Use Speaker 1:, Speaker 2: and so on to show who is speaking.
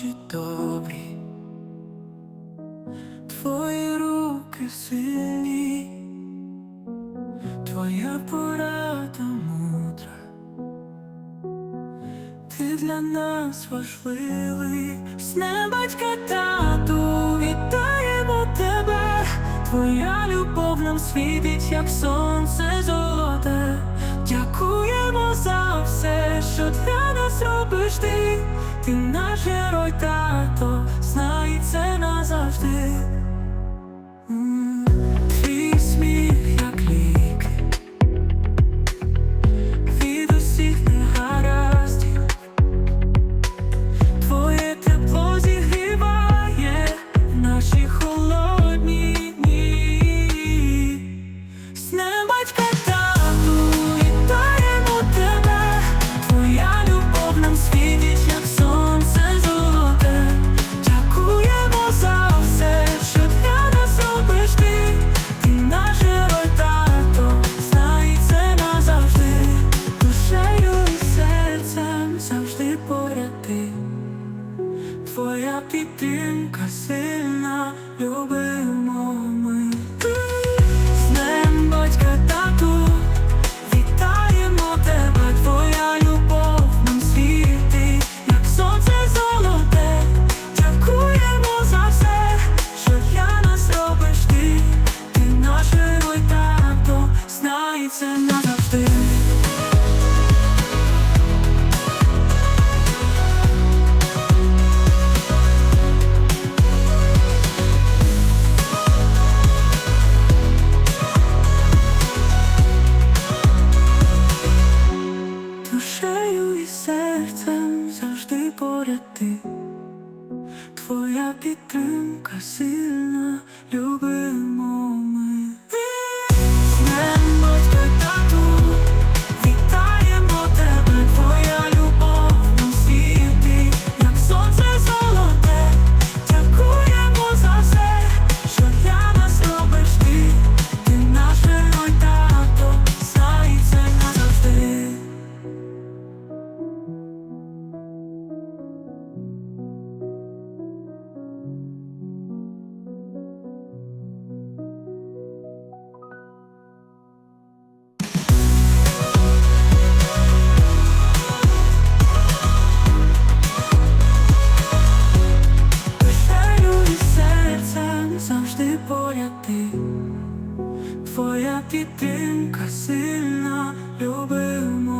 Speaker 1: очі добрі, твої руки сильні, твоя порада мудра, ти для нас важливий, з небатька тату, вітаємо тебе, твоя любов нам світить, як сонце золоте. Дякуємо за все, що для нас робиш ти, ти наш герой, тато, знай це назавжди. Твоя підтримка сильна, любимо ми. З днем батька тату, вітаємо тебе, твоя любов нам світить, як сонце золоте. Дякуємо за все, що для нас робиш ти. Ти наш тато, знай це назавжди. душею і серцем завжди поряд ти твоя підтримка сильна любимо. поряд ти, твоя підтримка сильна любимо.